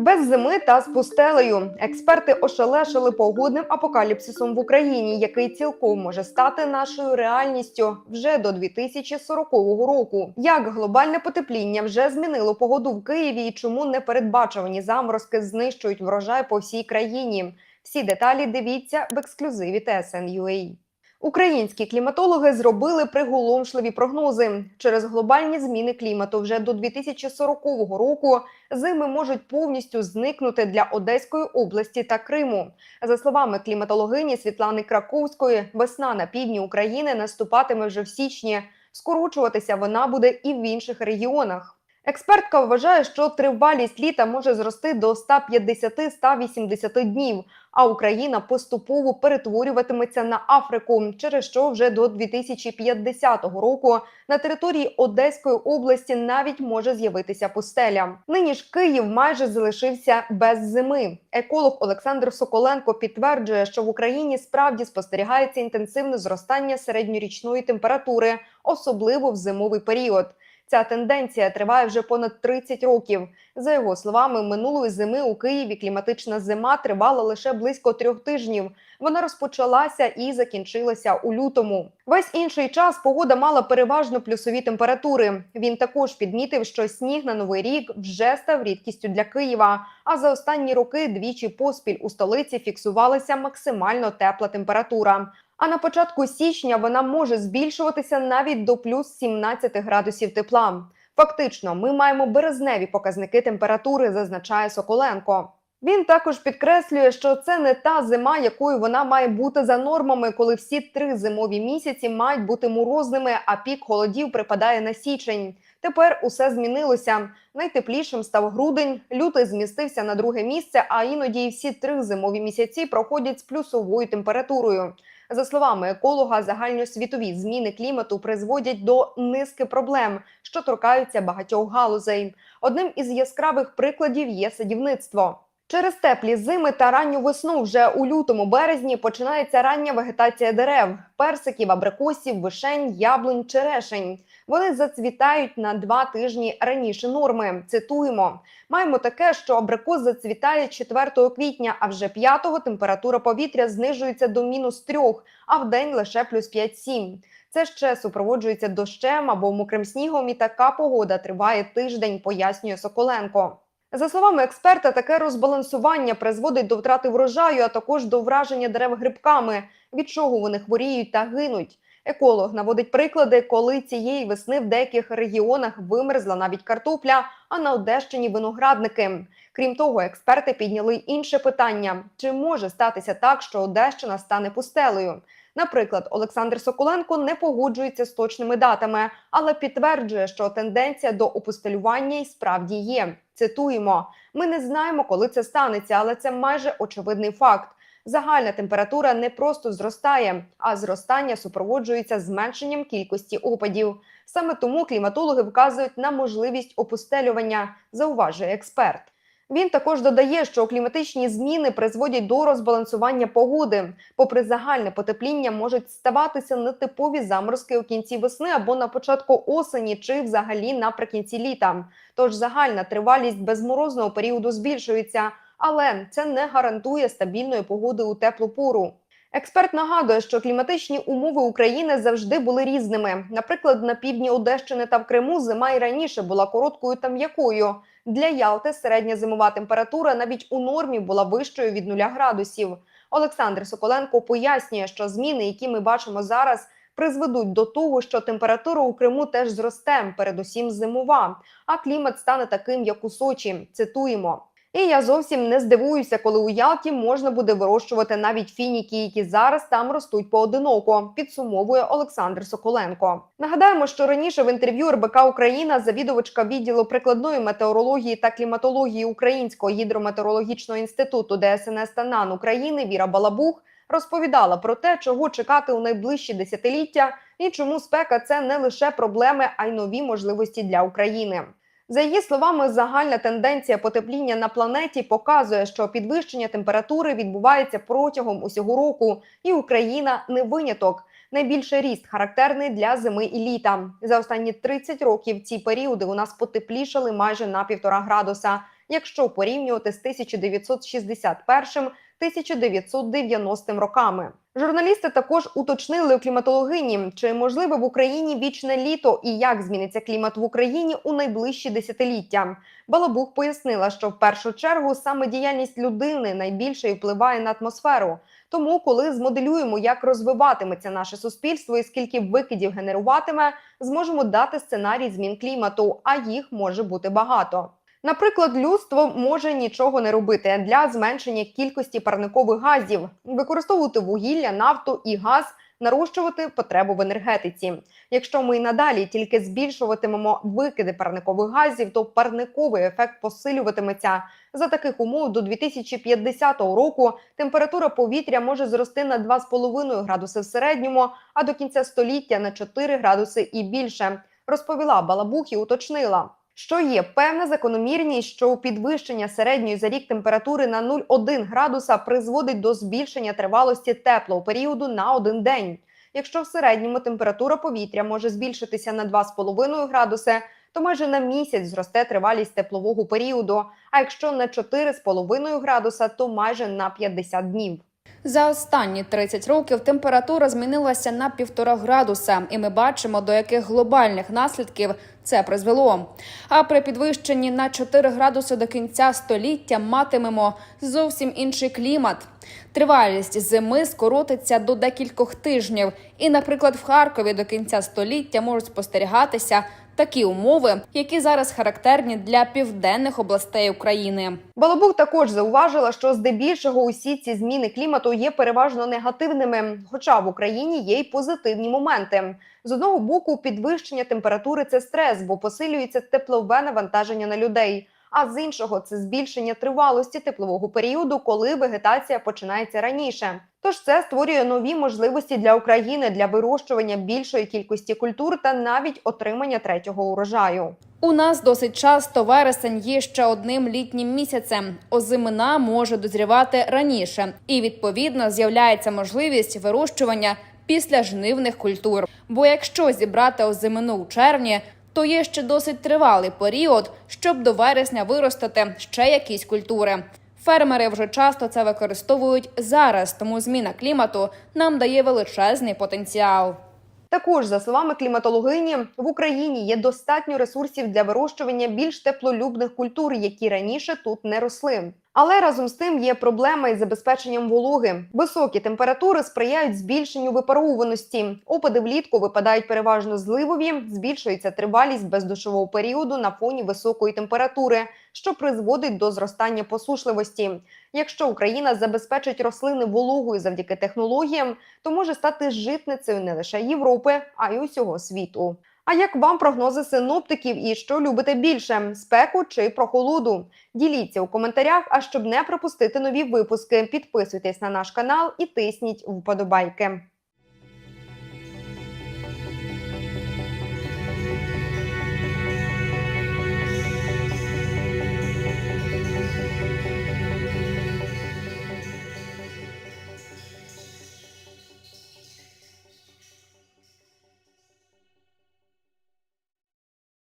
Без зими та з пустелею експерти ошелешили погодним апокаліпсисом в Україні, який цілком може стати нашою реальністю вже до 2040 року. Як глобальне потепління вже змінило погоду в Києві і чому непередбачувані заморозки знищують врожай по всій країні? Всі деталі дивіться в ексклюзиві TSN.ua. Українські кліматологи зробили приголомшливі прогнози. Через глобальні зміни клімату вже до 2040 року зими можуть повністю зникнути для Одеської області та Криму. За словами кліматологині Світлани Краковської, весна на півдні України наступатиме вже в січні. Скорочуватися вона буде і в інших регіонах. Експертка вважає, що тривалість літа може зрости до 150-180 днів, а Україна поступово перетворюватиметься на Африку, через що вже до 2050 року на території Одеської області навіть може з'явитися пустеля. Нині ж Київ майже залишився без зими. Еколог Олександр Соколенко підтверджує, що в Україні справді спостерігається інтенсивне зростання середньорічної температури, особливо в зимовий період. Ця тенденція триває вже понад 30 років. За його словами, минулої зими у Києві кліматична зима тривала лише близько трьох тижнів. Вона розпочалася і закінчилася у лютому. Весь інший час погода мала переважно плюсові температури. Він також підмітив, що сніг на новий рік вже став рідкістю для Києва. А за останні роки двічі поспіль у столиці фіксувалася максимально тепла температура. А на початку січня вона може збільшуватися навіть до плюс 17 градусів тепла. Фактично, ми маємо березневі показники температури, зазначає Соколенко. Він також підкреслює, що це не та зима, якою вона має бути за нормами, коли всі три зимові місяці мають бути морозними, а пік холодів припадає на січень. Тепер усе змінилося. Найтеплішим став грудень, лютий змістився на друге місце, а іноді і всі три зимові місяці проходять з плюсовою температурою. За словами еколога, загальносвітові зміни клімату призводять до низки проблем, що торкаються багатьох галузей. Одним із яскравих прикладів є садівництво. Через теплі зими та ранню весну вже у лютому березні починається рання вегетація дерев, персиків, абрикосів, вишень, яблунь, черешень. Вони зацвітають на два тижні раніше норми. Цитуємо: маємо таке, що абрикос зацвітає 4 квітня, а вже 5-го температура повітря знижується до мінус 3, а в день лише плюс 5-7. Це ще супроводжується дощем або мокрим снігом, і така погода триває тиждень, пояснює Соколенко. За словами експерта, таке розбалансування призводить до втрати врожаю, а також до враження дерев грибками, від чого вони хворіють та гинуть. Еколог наводить приклади, коли цієї весни в деяких регіонах вимерзла навіть картопля, а на Одещині виноградники. Крім того, експерти підняли інше питання: чи може статися так, що Одещина стане пустелею? Наприклад, Олександр Соколенко не погоджується з точними датами, але підтверджує, що тенденція до опустелювання і справді є. Цитуємо: ми не знаємо, коли це станеться, але це майже очевидний факт. Загальна температура не просто зростає, а зростання супроводжується зменшенням кількості опадів. Саме тому кліматологи вказують на можливість опустелювання, зауважує експерт. Він також додає, що кліматичні зміни призводять до розбалансування погоди. Попри загальне потепління, можуть ставатися нетипові заморозки у кінці весни або на початку осені, чи взагалі наприкінці літа. Тож загальна тривалість безморозного періоду збільшується, але це не гарантує стабільної погоди у теплу пору. Експерт нагадує, що кліматичні умови України завжди були різними. Наприклад, на півдні Одещини та в Криму зима і раніше була короткою та м'якою. Для Ялти середня зимова температура навіть у нормі була вищою від 0 градусів. Олександр Соколенко пояснює, що зміни, які ми бачимо зараз, призведуть до того, що температура у Криму теж зросте, передусім зимова, а клімат стане таким, як у Сочі. Цитуємо. І я зовсім не здивуюся, коли у Ялті можна буде вирощувати навіть фініки, які зараз там ростуть поодиноко. Підсумовує Олександр Соколенко. Нагадаємо, що раніше в інтерв'ю РБК Україна завідувачка відділу прикладної метеорології та кліматології Українського гідрометеорологічного інституту ДСНС та НАН України Віра Балабух розповідала про те, чого чекати у найближчі десятиліття, і чому спека це не лише проблеми, а й нові можливості для України. За її словами, загальна тенденція потепління на планеті показує, що підвищення температури відбувається протягом усього року, і Україна не виняток. Найбільший ріст характерний для зими і літа. За останні 30 років ці періоди у нас потеплішали майже на півтора градуса. якщо порівнювати з 1961-1990 роками. Журналісти також уточнили у кліматологині, чи можливе в Україні вічне літо і як зміниться клімат в Україні у найближчі десятиліття. Балабух пояснила, що в першу чергу саме діяльність людини найбільше впливає на атмосферу. Тому, коли змоделюємо, як розвиватиметься наше суспільство і скільки викидів генеруватиме, зможемо дати сценарій змін клімату, а їх може бути багато. Наприклад, людство може нічого не робити для зменшення кількості парникових газів, використовувати вугілля, нафту і газ, нарощувати потребу в енергетиці. Якщо ми й надалі тільки збільшуватимемо викиди парникових газів, то парниковий ефект посилюватиметься. За таких умов до 2050 року температура повітря може зрости на 2,5 градуси в середньому, а до кінця століття на 4 градуси і більше. Розповіла Балабух і уточнила. Що є певна закономірність, що підвищення середньої за рік температури на 0,1 градуса призводить до збільшення тривалості теплого періоду на один день. Якщо в середньому температура повітря може збільшитися на 2,5 градуси, то майже на місяць зросте тривалість теплового періоду. А якщо на 4,5 градуса, то майже на 50 днів. За останні 30 років температура змінилася на півтора градуса, і ми бачимо, до яких глобальних наслідків це призвело. А при підвищенні на 4 градуси до кінця століття матимемо зовсім інший клімат. Тривалість зими скоротиться до декількох тижнів, і, наприклад, в Харкові до кінця століття можуть спостерігатися такі умови, які зараз характерні для південних областей України. Балабух також зауважила, що здебільшого усі ці зміни клімату є переважно негативними, хоча в Україні є й позитивні моменти. З одного боку, підвищення температури це стрес, бо посилюється теплове навантаження на людей. А з іншого це збільшення тривалості теплового періоду, коли вегетація починається раніше. Тож це створює нові можливості для України для вирощування більшої кількості культур та навіть отримання третього урожаю. У нас досить часто вересень є ще одним літнім місяцем. Озимина може дозрівати раніше, і відповідно з'являється можливість вирощування після жнивних культур. Бо якщо зібрати озимину у червні, то є ще досить тривалий період, щоб до вересня виростити ще якісь культури. Фермери вже часто це використовують зараз, тому зміна клімату нам дає величезний потенціал. Також, за словами кліматологині, в Україні є достатньо ресурсів для вирощування більш теплолюбних культур, які раніше тут не росли. Але разом з тим є проблема із забезпеченням вологи. Високі температури сприяють збільшенню випаровуваності. Опади влітку випадають переважно зливові, збільшується тривалість бездушового періоду на фоні високої температури, що призводить до зростання посушливості. Якщо Україна забезпечить рослини вологою завдяки технологіям, то може стати житницею не лише Європи, а й усього світу. А як вам прогнози синоптиків і що любите більше спеку чи прохолоду? Діліться у коментарях. А щоб не пропустити нові випуски, підписуйтесь на наш канал і тисніть вподобайки.